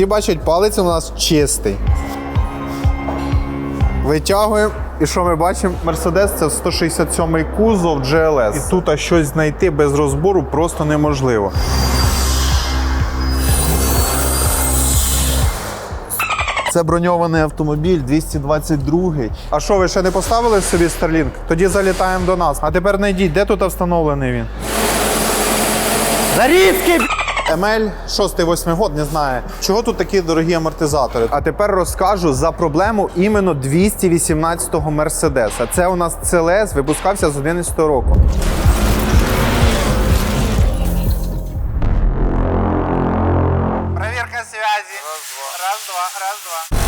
Всі бачать, палець у нас чистий. Витягуємо. І що ми бачимо? Мерседес це 167-й кузов GLS. І тут а щось знайти без розбору просто неможливо. Це броньований автомобіль 222. А що, ви ще не поставили собі Starlink? Тоді залітаємо до нас. А тепер знайдіть, де тут встановлений він? Зарізки! МЛ 6-8 год не знає, чого тут такі дорогі амортизатори. А тепер розкажу за проблему іменно 218-го Мерседеса. Це у нас CLS, випускався з 11 року. Проверка связи. Раз, два, раз, два.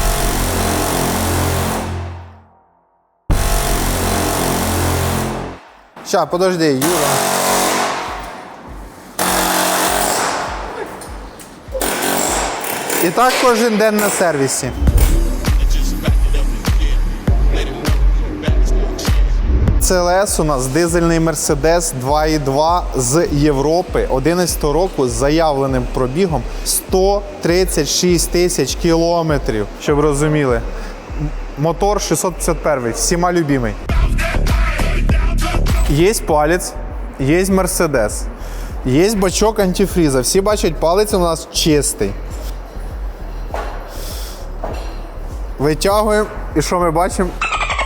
Ща, подожди, Юра. І так кожен день на сервісі. CLS у нас дизельний Mercedes 2.2 з Європи 11 року з заявленим пробігом 136 тисяч кілометрів. Щоб розуміли. Мотор 651, всіма любимий. Є палець, є Mercedes, є бачок антифріза. Всі бачать, палець у нас чистий. Витягуємо, і що ми бачимо?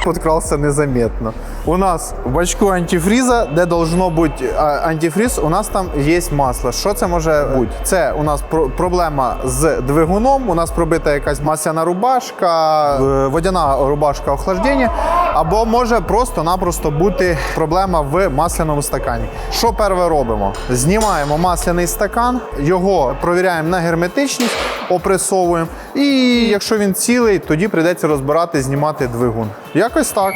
Подкрався незаметно. У нас в бачку антифріза, де должно бути антифріз, у нас там є масло. Що це може бути? Це у нас про- проблема з двигуном, у нас пробита якась масляна рубашка, водяна рубашка охлаждення, або може просто-напросто бути проблема в масляному стакані. Що перше робимо? Знімаємо масляний стакан, його провіряємо на герметичність, опресовуємо. І якщо він цілий, тоді прийдеться розбирати, знімати двигун. Якось так.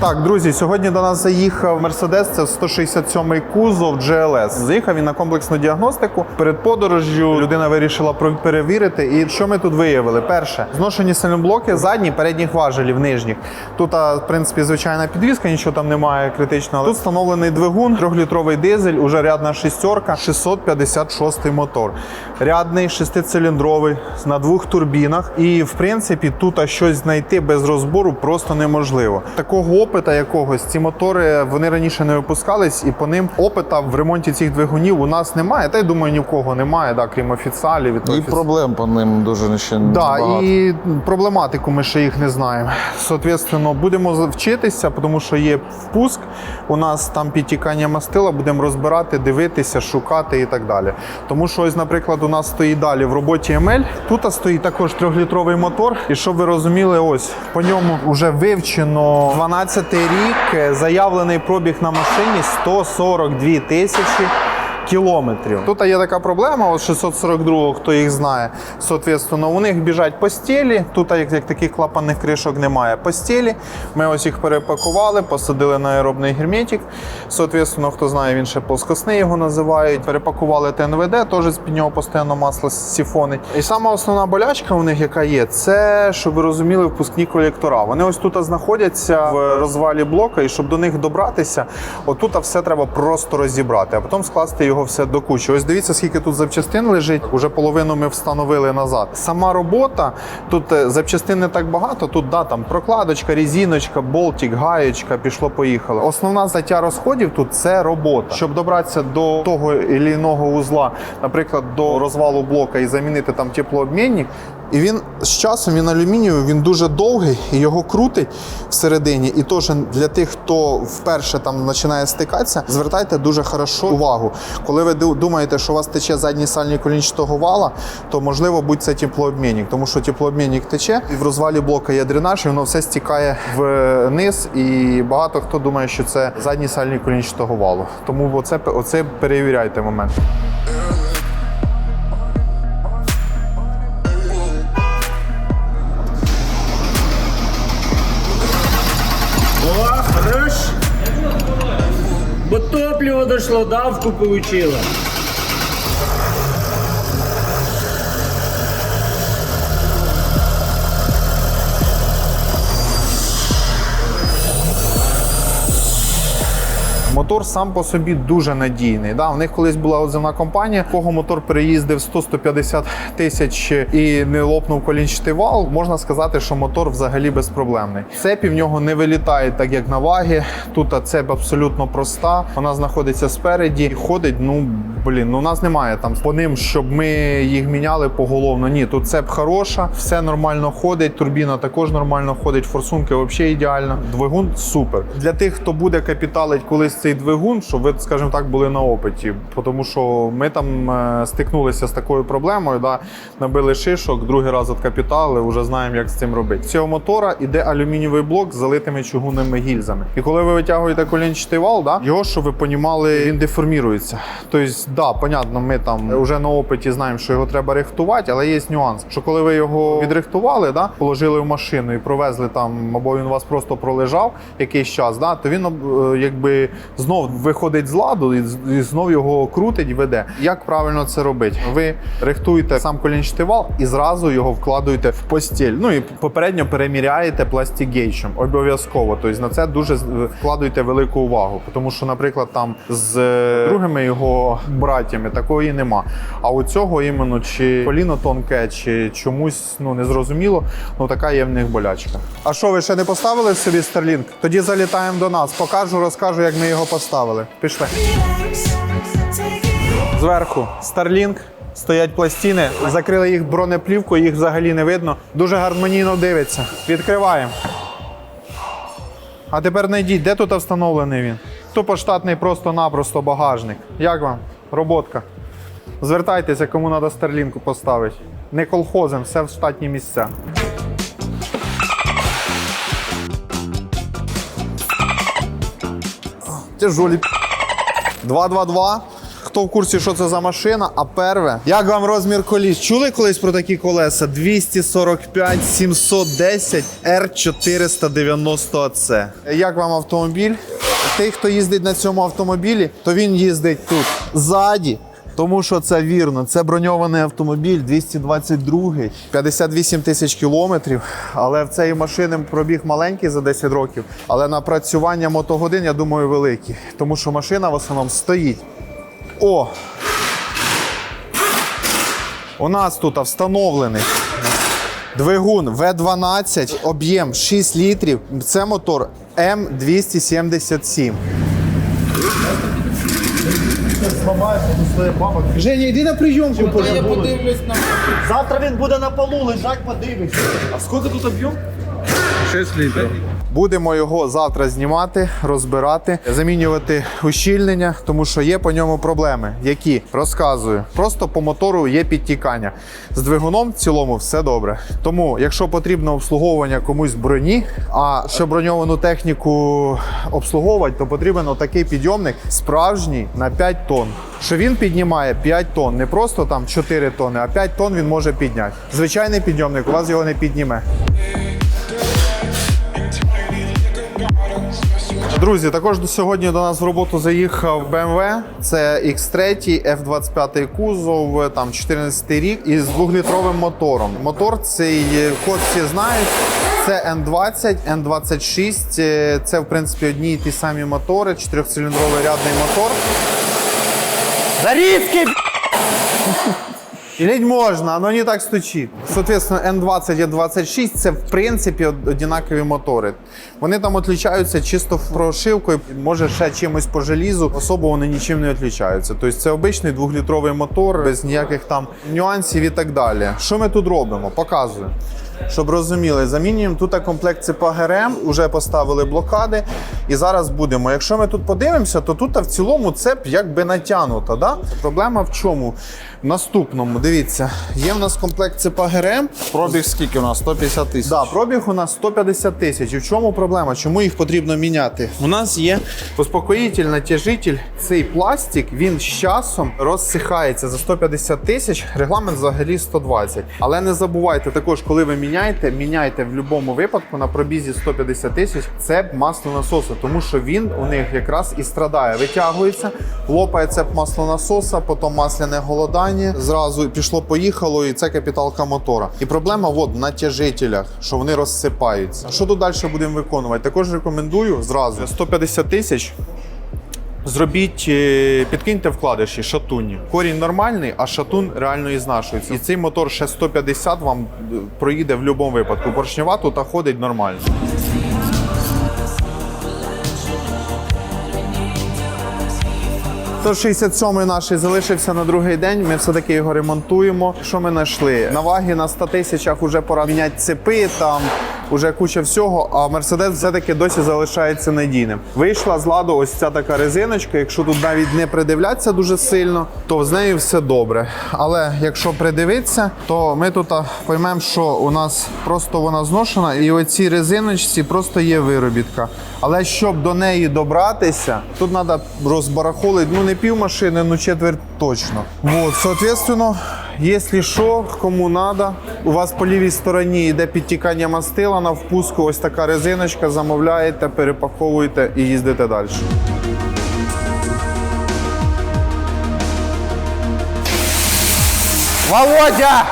Так, друзі, сьогодні до нас заїхав Mercedes, це 167-й кузов GLS. Заїхав він на комплексну діагностику. Перед подорожжю людина вирішила перевірити. І що ми тут виявили? Перше, зношені сильноблоки задні, передніх важелів, нижніх. Тут, в принципі, звичайна підвізка, нічого там немає критичного. Тут встановлений двигун, трьохлітровий дизель, уже рядна шістерка, 656 мотор. Рядний шестициліндровий на двох турбінах. І в принципі тут щось знайти без розбору просто неможливо. Такого опита якогось ці мотори вони раніше не випускались, і по ним опита в ремонті цих двигунів у нас немає. Та й думаю, ні в кого немає, да, крім офіціалів. І, офіці- проблем по ним дуже ще Да, багато. і проблематику ми ще їх не знаємо. Соответственно, будемо вчитися, тому що є впуск. У нас там підтікання мастила, будемо розбирати, дивитися, шукати і так далі. Тому що, ось, наприклад, у нас стоїть далі в роботі ML. Тут стоїть також трьохлітровий мотор. І щоб ви розуміли, ось по ньому вже вивчено 12 рік. е, Заявлений пробіг на машині 142 тисячі кілометрів. Тут є така проблема, от 642, хто їх знає. Соответственно, у них біжать постілі. Тут як, як таких клапанних кришок немає. Постілі. Ми ось їх перепакували, посадили на аеробний герметик. Соответственно, хто знає, він ще плоскосний його називають. Перепакували ТНВД, теж з під нього постійно масло сіфонить. І сама основна болячка у них, яка є, це щоб ви розуміли, впускні колектора. Вони ось тут знаходяться в розвалі блока, і щоб до них добратися, отут все треба просто розібрати, а потім скласти його все до кучі. Ось дивіться, скільки тут запчастин лежить. Уже половину ми встановили назад. Сама робота тут е, запчастин не так багато. Тут да, там прокладочка, різіночка, болтик, гаєчка, пішло, поїхало. Основна заття розходів тут це робота. Щоб добратися до того ілійного узла, наприклад, до розвалу блока і замінити там теплообмінник. І він з часом він алюмінієвий, він дуже довгий, і його крутить всередині. І теж для тих, хто вперше там починає стикатися, звертайте дуже хорошо увагу. Коли ви думаєте, що у вас тече задній сальний колінчатого вала, то можливо будь це теплообмінник, тому що теплообмінник тече, і в розвалі блока є дренаж, і воно все стікає вниз. І багато хто думає, що це задній сальний колінчатого валу. Тому оце, оце перевіряйте момент. Топливо давку получила. Мотор сам по собі дуже надійний. Да, У них колись була отзивна компанія, кого мотор переїздив 100-150 тисяч і не лопнув колінчатий вал. Можна сказати, що мотор взагалі безпроблемний. Цепі в нього не вилітають так, як на ваги. Тут цепь абсолютно проста. Вона знаходиться спереді і ходить. Ну блін, ну у нас немає там по ним, щоб ми їх міняли поголовно. Ні, тут цеп хороша, все нормально ходить. Турбіна також нормально ходить. Форсунки взагалі ідеально. Двигун супер. Для тих, хто буде капіталить колись цей двигун, щоб ви, скажімо так, були на опиті. Тому що ми там е, стикнулися з такою проблемою. Да, набили шишок, другий раз откапітали, вже знаємо, як з цим робити. Цього мотора іде алюмінієвий блок з залитими чугунними гільзами. І коли ви витягуєте колінчатий вал, да, його, щоб ви понімали, він деформірується. Тобто, да, понятно, ми там вже на опиті знаємо, що його треба рихтувати, але є нюанс, що коли ви його відрихтували, да, положили в машину і провезли там, або він у вас просто пролежав якийсь час, да, то він е, якби знов виходить з ладу і, знов його крутить веде. Як правильно це робити? Ви рихтуєте сам колінчатий вал і зразу його вкладуєте в постіль. Ну і попередньо переміряєте пластигейчем. Обов'язково. Тобто на це дуже вкладуєте велику увагу. Тому що, наприклад, там з е, другими його братями такої нема. А у цього іменно чи коліно тонке, чи чомусь ну незрозуміло, ну така є в них болячка. А що, ви ще не поставили собі Starlink? Тоді залітаємо до нас. Покажу, розкажу, як ми його поставили. Пішли. Зверху Starlink. Стоять пластини, закрили їх бронеплівкою, їх взагалі не видно. Дуже гармонійно дивиться. Відкриваємо. А тепер знайдіть, де тут встановлений він? Тупо штатний просто-напросто багажник. Як вам? Роботка. Звертайтеся, кому треба Starlink поставити. Не колхозом, все в штатні місця. Тяжолі 222. Хто в курсі, що це за машина? А перве, як вам розмір коліс? Чули колись про такі колеса? 245 710 R490 AC. Як вам автомобіль? Той, хто їздить на цьому автомобілі, то він їздить тут ззаді. Тому що це вірно, це броньований автомобіль 222, 58 тисяч кілометрів. Але в цієї машини пробіг маленький за 10 років. Але напрацювання мотогодин, я думаю, великі. Тому що машина в основному стоїть. О! У нас тут встановлений двигун V12, об'єм 6 літрів. Це мотор М277. Женя, йди на прийомку. Я подивлюсь на Завтра він буде на полу лежать, подивишся. А скільки тут об'єм? 6 літрів. Будемо його завтра знімати, розбирати, замінювати ущільнення, тому що є по ньому проблеми. Які розказую. Просто по мотору є підтікання. З двигуном в цілому все добре. Тому, якщо потрібно обслуговування комусь броні, а щоб броньовану техніку обслуговувати, то потрібен отакий підйомник справжній на 5 тонн. Що він піднімає 5 тонн, не просто там 4 тонни, а 5 тонн він може підняти. Звичайний підйомник у вас його не підніме. Друзі, також до сьогодні до нас в роботу заїхав BMW. Це X3, F25 кузов, там 14 рік із двохлітровим мотором. Мотор цей код всі знають. Це N20, N26. е, Це в принципі одні і ті самі мотори, чотирьохциліндровий рядний мотор. Зарізки! Іліть можна, але не так стучить. Соответственно, N20 і 26 це в принципі од- однакові мотори. Вони там відрізняються чисто прошивкою, може ще чимось по желізу. Особо вони нічим не відрізняються. Тобто це обичний двохлітровий мотор без ніяких там нюансів і так далі. Що ми тут робимо? Показую. Щоб розуміли, замінюємо тут комплект ЦП ГРМ, вже поставили блокади. І зараз будемо. Якщо ми тут подивимося, то тут в цілому цеп якби натягнута. Да? Проблема в чому? Наступному, дивіться, є в нас комплект ЦП ГРМ. Пробіг скільки у нас? 150 тисяч. Да, пробіг у нас 150 тисяч. І в чому проблема? Чому їх потрібно міняти? У нас є успокоїтель, натяжитель. Цей пластик він з часом розсихається за 150 тисяч. Регламент взагалі 120. Але не забувайте також, коли ви міняєте, міняйте в будь-якому випадку на пробізі 150 тисяч. Це маслонасоси, тому що він у них якраз і страдає. Витягується, лопає цеп маслонасоса, потім масляне голодання. Зразу пішло, поїхало, і це капіталка мотора. І проблема от в натяжителях, що вони розсипаються. Що тут далі будемо виконувати? Також рекомендую зразу 150 тисяч. Зробіть, е, підкиньте вкладиші, шатунні. Корінь нормальний, а шатун реально і знашується. І цей мотор ще 150 вам е, проїде в будь-якому випадку. Поршнева тут ходить нормально. 167 наш залишився на другий день. Ми все-таки його ремонтуємо. Що ми знайшли? На вагі на 100 тисячах вже пора міняти цепи, там вже куча всього. А Мерседес все-таки досі залишається надійним. Вийшла з ладу ось ця така резиночка. Якщо тут навіть не придивлятися дуже сильно, то з нею все добре. Але якщо придивитися, то ми тут поймемо, що у нас просто вона зношена, і оці резиночці просто є виробітка. Але щоб до неї добратися, тут треба розбарахолити, ну не пів машини, ну четверть точно. Вот, соответственно, якщо що, кому треба, у вас по лівій стороні йде підтікання мастила на впуску, ось така резиночка, замовляєте, перепаковуєте і їздите далі. Володя!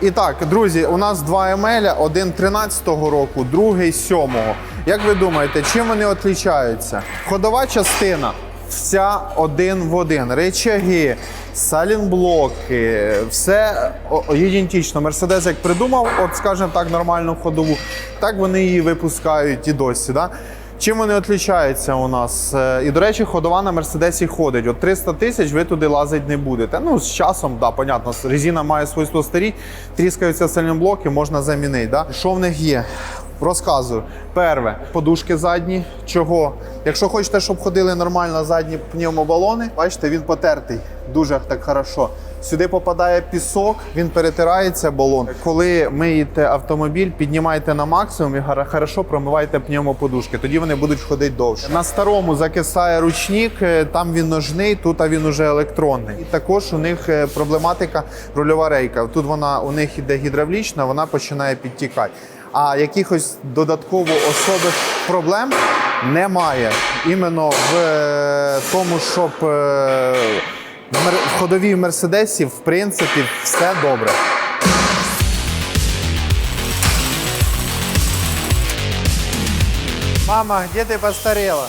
І так, друзі, у нас два емеля, один 13-го року, другий 7-го. Як ви думаєте, чим вони відрізняються? Ходова частина вся один в один. Речаги, салінблоки, все о- о- ідентично. Мерседес як придумав, от скажімо так, нормальну ходову, так вони її випускають і досі. Да? Чим вони відрізняються у нас? Е, І, до речі, ходова на Мерседесі ходить. От 300 тисяч ви туди лазити не будете. Ну, з часом, да, понятно, резина має свойство старіть, тріскаються сальноблоки, можна замінити. Да? Що в них є? Розказую. Перше, подушки задні. Чого? Якщо хочете, щоб ходили нормально задні пневмобалони, бачите, він потертий дуже так хорошо. Сюди попадає пісок, він перетирається балон. Коли миєте автомобіль, піднімайте на максимум і хорошо промивайте пневмоподушки. Тоді вони будуть ходити довше. На старому закисає ручник, е, там він ножний, тут він уже електронний. І також у них е, проблематика рульова рейка. Тут вона у них іде гідравлічна, вона починає підтікати. А якихось додатково особих проблем немає. Іменно в е, тому, щоб е, в ходовій мерседесі, в принципі, все добре. Мама, де ти постаріла?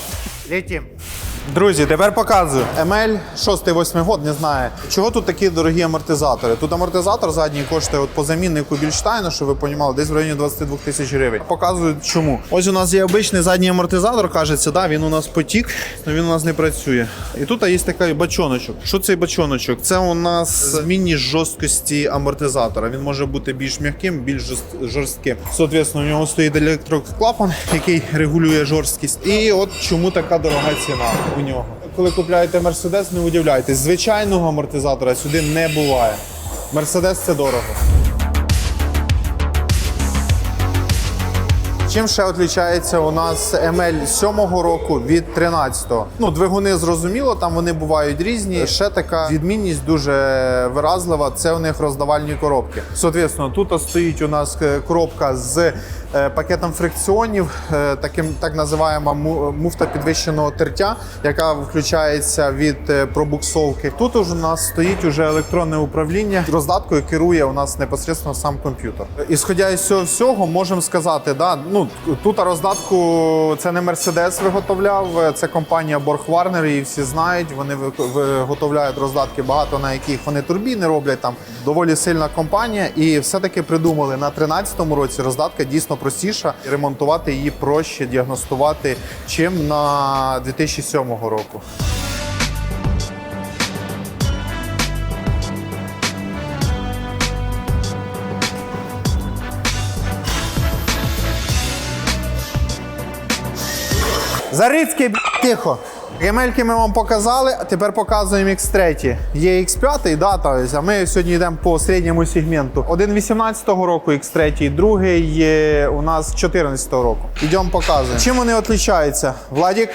Летим. Друзі, тепер показую. ML 6-8 год, не знаю. Чого тут такі дорогі амортизатори? Тут амортизатор задній коштує от по заміннику Більштайна, щоб ви розуміли, десь в районі 22 тисяч гривень. Показую чому. Ось у нас є обичний задній амортизатор, кажеться, да, він у нас потік, але він у нас не працює. І тут є такий бачоночок. Що цей бачоночок? Це у нас змінні жорсткості амортизатора. Він може бути більш м'яким, більш жорст- жорстким. Соответственно, у нього стоїть електроклапан, який регулює жорсткість. І от чому така дорога ціна у нього. Коли купляєте Мерседес, не удивляйтесь, звичайного амортизатора сюди не буває. Мерседес це дорого. Чим ще відрізняється у нас ML 7 року від 13-го? Ну, двигуни зрозуміло, там вони бувають різні. Ще така відмінність дуже виразлива. Це у них роздавальні коробки. Соответственно, тут стоїть у нас е, коробка з пакетом фрикціонів, е, таким так називаємо му- муфта підвищеного тертя, яка включається від е, пробуксовки. Тут у нас стоїть уже електронне управління. Роздаткою керує у нас непосредственно сам комп'ютер. Ісходя із цього всього, можемо сказати, да, ну тут роздатку це не Mercedes виготовляв, е, це компанія Borg Warner, її всі знають. Вони виготовляють роздатки багато на яких вони турбіни роблять там. Доволі сильна компанія, і все-таки придумали на 13-му році роздатка дійсно простіша. Ремонтувати її проще, діагностувати, чим на 2007 року. Зарицький, тихо. Гемельки ми вам показали, а тепер показуємо X3. Є X5, да, есть, а ми сьогодні йдемо по середньому сегменту. Один 18-го року X3, другий є у нас 14-го року. Йдемо показуємо. Чим вони відрізняються? Владік?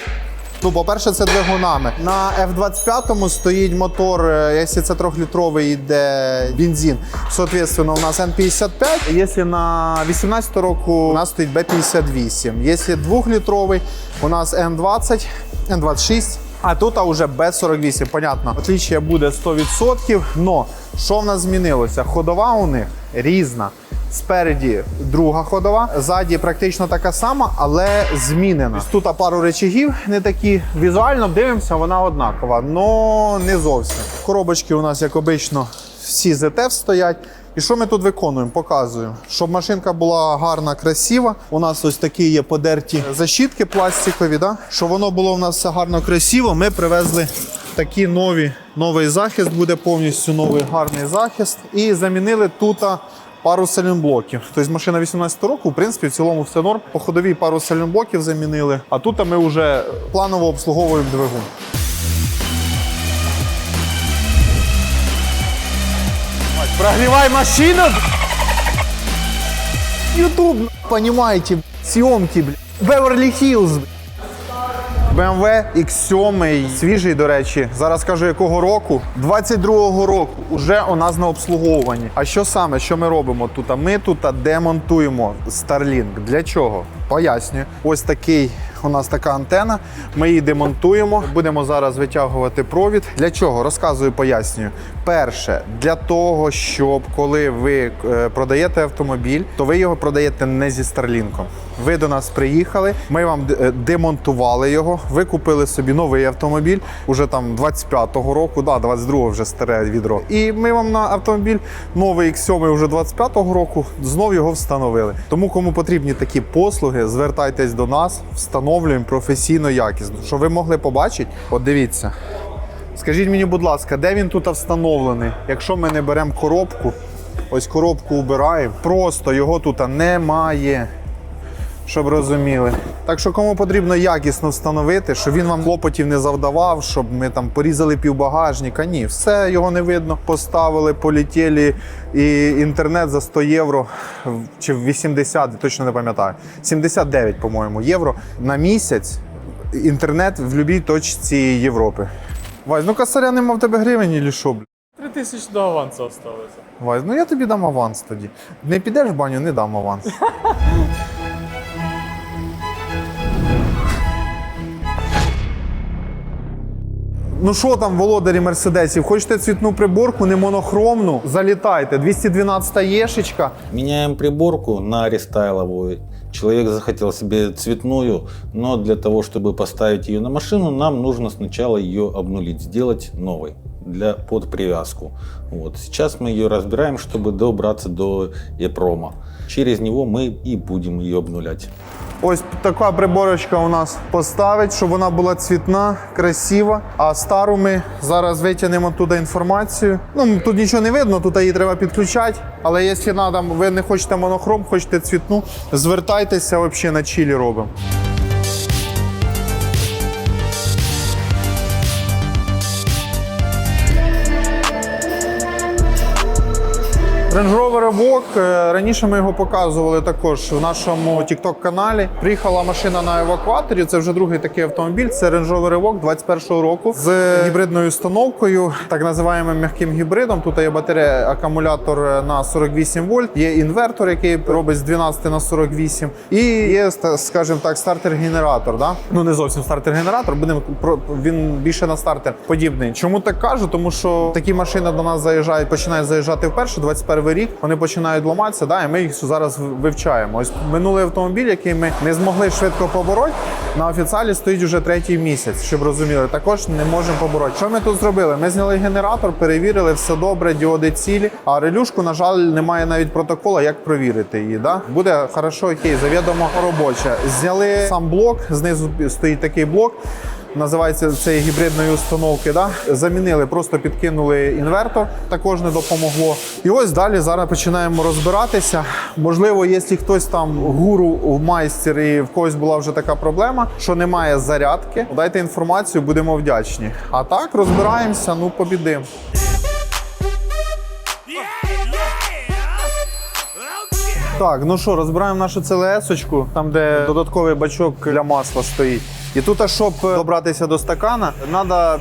Ну, по-перше, це двигунами. На F25 стоїть мотор, е, якщо це трьохлітровий йде бензин, соответственно, у нас N55. Якщо на 18 року у нас стоїть B58. Якщо двохлітровий, у нас N20, N26. А тут а вже B48, понятно. Отличие буде 100%. Но що в нас змінилося? Ходова у них різна. Спереді друга ходова, ззаді практично така сама, але змінена. Тут пару речагів не такі. Візуально дивимося, вона однакова, але не зовсім. Коробочки у нас, як обично, всі ZF стоять. І що ми тут виконуємо? Показуємо. Щоб машинка була гарна, красива. У нас ось такі є подерті защітки пластикові. Да? Щоб воно було у нас все гарно красиво, ми привезли такі нові, новий захист, буде повністю новий гарний захист. І замінили тут пару сайлентблоків. Тобто машина 18 року, в принципі, в цілому все норм. По ходовій пару сайлентблоків замінили. А тут ми вже планово обслуговуємо двигун. Прогревай машину! Ютуб, понимаете, съемки, Беверли Хиллз. BMW X7, свіжий, до речі. Зараз кажу, якого року. 22-го року вже у нас на обслуговуванні. А що саме, що ми робимо тут? А Ми тут демонтуємо Starlink. Для чого? Пояснюю. Ось такий у нас така антена. Ми її демонтуємо. Будемо зараз витягувати провід. Для чого? Розказую, пояснюю. Перше, для того, щоб коли ви е, продаєте автомобіль, то ви його продаєте не зі Старлінком. Ви до нас приїхали, ми вам е, демонтували його. Ви купили собі новий автомобіль уже там 25-го року, да, 22-го вже старе відро. І ми вам на автомобіль новий X7 вже 25-го року знов його встановили. Тому кому потрібні такі послуги, звертайтесь до нас, встановлюємо професійно якісно. Що ви могли побачити? От дивіться. Скажіть мені, будь ласка, де він тут встановлений? Якщо ми не беремо коробку, ось коробку убираємо, просто його тут немає. Щоб розуміли. Так що кому потрібно якісно встановити, щоб він вам клопотів не завдавав, щоб ми там порізали півбагажника. Ні, все його не видно. Поставили, полетіли і інтернет за 100 євро чи в 80, точно не пам'ятаю. 79, по-моєму, євро на місяць. Інтернет в будь-якій точці Європи. Вась, ну косаря нема в тебе гривень, і що, бля? Три тисячі до авансу осталося. Вась, ну я тобі дам аванс тоді. Не підеш в баню, не дам аванс. Ну що там, володарі мерседесів? Хочете цвітну приборку, не монохромну? Залітайте. 212 єшечка. Меняем приборку на рестайловую. Человек захотел себе цветную, но для того, чтобы поставить ее на машину, нам нужно сначала ее обнулить, сделать новой для, под привязку. Вот. Сейчас мы ее разбираем, чтобы добраться до EPROMа. Через него мы и будем ее обнулять. Ось така приборочка у нас поставить, щоб вона була цвітна, красива. А стару ми зараз витягнемо туди інформацію. Ну тут нічого не видно, тут її треба підключати. Але якщо надо, ви не хочете монохром, хочете цвітну, звертайтеся взагалі на чилі робимо. Evoque, е, раніше ми його показували також в нашому TikTok каналі. Приїхала машина на евакуаторі. Це вже другий такий автомобіль. Це Range Rover Evoque 21-го року з гібридною установкою, так називаємо м'яким гібридом. Тут є батарея, акумулятор на 48 вольт, є інвертор, який робить з 12 на 48, і є, скажімо так, стартер-генератор. Да? Ну не зовсім стартер-генератор, будемо він більше на стартер подібний. Чому так кажу? Тому що такі машини до нас заїжджають, починають заїжджати вперше, 21 рік. Вони починають ламатися, да, і ми їх зараз вивчаємо. Ось минулий автомобіль, який ми не змогли швидко побороти, на офіціалі стоїть уже третій місяць, щоб розуміли. Також не можемо побороти. Що ми тут зробили? Ми зняли генератор, перевірили, все добре, діоди цілі. А релюшку, на жаль, немає навіть протокола, як провірити її. Да? Буде хорошо, окей, завідомо робоче. Зняли сам блок, знизу стоїть такий блок. Називається це гібридної установки. Да? Замінили, просто підкинули інвертор, також не допомогло. І ось далі зараз починаємо розбиратися. Можливо, якщо хтось там гуру в майстер і в когось була вже така проблема, що немає зарядки, дайте інформацію, будемо вдячні. А так розбираємося, ну побідимо. Так, ну що, розбираємо нашу ЦЛС-очку, там де додатковий бачок для масла стоїть. І тут, а щоб добратися до стакана, треба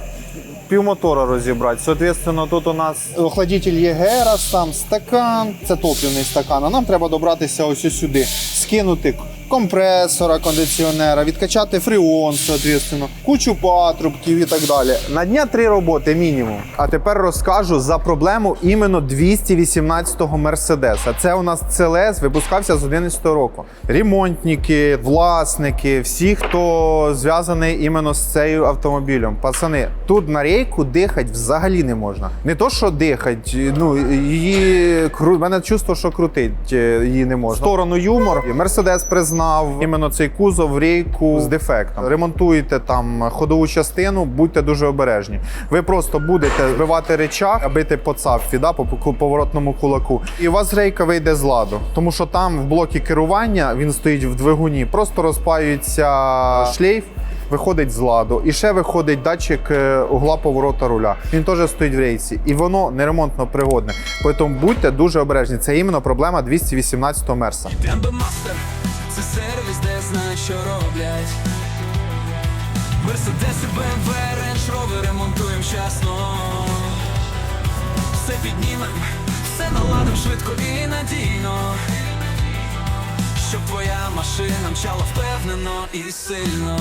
півмотора розібрати. Соответственно, тут у нас охладитель ЄГР, там стакан, це топливний стакан. А нам треба добратися ось сюди. скинути компресора, кондиціонера, відкачати фреон, соответственно, кучу патрубків і так далі. На дня три роботи мінімум. А тепер розкажу за проблему іменно 218-го Мерседеса. Це у нас CLS, випускався з 11 року. Ремонтники, власники, всі, хто зв'язаний іменно з цим автомобілем. Пацани, тут на рейку дихати взагалі не можна. Не то, що дихати, ну її кру... мене чувство, що крутить е, її не можна. В сторону юмор. Мерседес признав іменно цей кузов рейку з дефектом. Ремонтуєте там ходову частину, будьте дуже обережні. Ви просто будете збивати речах, бити по цапфі, да, по по поворотному кулаку. І у вас рейка вийде з ладу. Тому що там в блокі керування він стоїть в двигуні, просто розпаюється шлейф. Виходить з ладу, і ще виходить датчик е, угла поворота руля. Він теж стоїть в рейсі, і воно не ремонтно пригодне. Тому будьте дуже обережні. Це іменно проблема 218-го мерса. Це сервіс, де знають, що роблять. Мерседеси, БМВ, Range Rover ремонтуємо вчасно. Все піднімем, все наладим швидко і надійно. Щоб твоя машина мчала впевнено і сильно.